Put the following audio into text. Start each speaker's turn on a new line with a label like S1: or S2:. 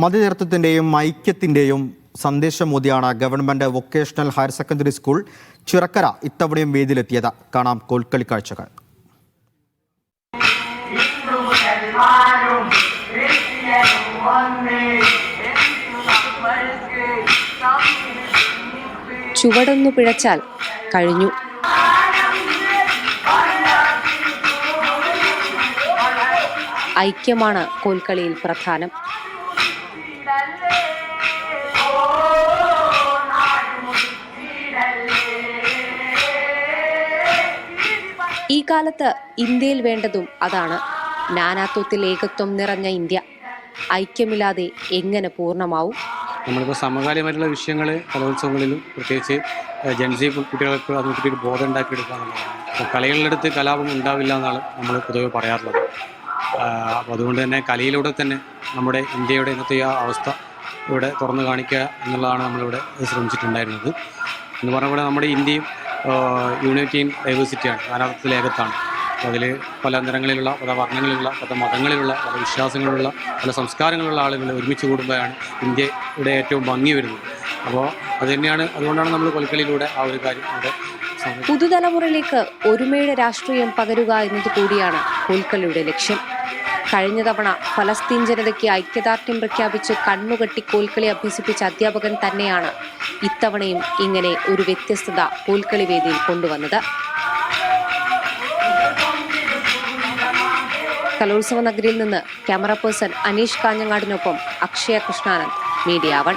S1: മതതീർത്ഥത്തിന്റെയും ഐക്യത്തിന്റെയും സന്ദേശം മോദിയാണ് government vocational higher secondary school Chirakkara ഇത്തവണയും വേദിയിലെത്തിയത്. കാണാം കോൽക്കളി കാഴ്ചകൾ.
S2: ചുവടൊന്നു പിഴച്ചാൽ കഴിഞ്ഞു. ഐക്യമാണ് കോൽക്കളിയിൽ പ്രധാനം. ഈ കാലത്ത് ഇന്ത്യയിൽ വേണ്ടതും അതാണ് നാനാത്വത്തിൽ ഏകത്വം നിറഞ്ഞ ഇന്ത്യ. ഐക്യമില്ലാതെ എങ്ങനെ പൂർണമാവും?
S3: നമ്മളിപ്പോൾ സമകാലികമായിട്ടുള്ള വിഷയങ്ങൾ കലോത്സവങ്ങളിലും പ്രത്യേകിച്ച് ജൻസി കുട്ടികൾക്ക് അതിനെ പറ്റി ബോധം ഉണ്ടാക്കിയെടുക്കുക എന്നുള്ളതാണ്. കലകളിലെടുത്ത് കളികളിലെടുത്ത് കലാപം ഉണ്ടാവില്ല എന്നാണ് നമ്മൾ പൊതുവെ പറയാറുള്ളത്. അപ്പോൾ അതുകൊണ്ട് തന്നെ കലയിലൂടെ തന്നെ നമ്മുടെ ഇന്ത്യയുടെ ഇന്നത്തെ ആ അവസ്ഥ ഇവിടെ തുറന്നു കാണിക്കുക എന്നുള്ളതാണ് നമ്മളിവിടെ ശ്രമിച്ചിട്ടുണ്ടായിരുന്നത്. എന്ന് പറഞ്ഞ പോലെ നമ്മുടെ ഇന്ത്യയും യൂണിറ്റിയും ഡൈവേഴ്സിറ്റിയാണ് നാനാർത്ഥത്തിൽ ഏകത്താണ് അതിൽ പല നിറങ്ങളിലുള്ള പല വർണങ്ങളിലുള്ള പല മതങ്ങളിലുള്ള പല വിശ്വാസങ്ങളിലുള്ള പല സംസ്കാരങ്ങളുള്ള ആളുകൾ ഒരുമിച്ച് കൂടുമ്പോഴാണ് ഇന്ത്യയുടെ ഏറ്റവും ഭംഗി വരുന്നത്. അപ്പോൾ അത് തന്നെയാണ് അതുകൊണ്ടാണ് നമ്മൾ കൊൽക്കളിയിലൂടെ ആ ഒരു കാര്യം ഇവിടെ
S2: പുതുതലമുറയിലേക്ക് ഒരുമയുടെ രാഷ്ട്രീയം പകരുക എന്നത് കൂടിയാണ് കൊൽക്കളിയുടെ ലക്ഷ്യം. കഴിഞ്ഞ തവണ ഫലസ്തീൻ ജനതയ്ക്ക് ഐക്യദാർഢ്യം പ്രഖ്യാപിച്ച് കണ്ണുകെട്ടി കോൽക്കളി അഭ്യസിപ്പിച്ച അധ്യാപകൻ തന്നെയാണ് ഇത്തവണയും ഇങ്ങനെ ഒരു വ്യത്യസ്തത കോൽക്കളി വേദിയിൽ കൊണ്ടുവന്നത്. കലോത്സവ നഗരിയിൽ നിന്ന് ക്യാമറ പേഴ്സൺ അനീഷ് കാഞ്ഞങ്ങാടിനൊപ്പം അക്ഷയ കൃഷ്ണാനന്ദ് മീഡിയ വൺ.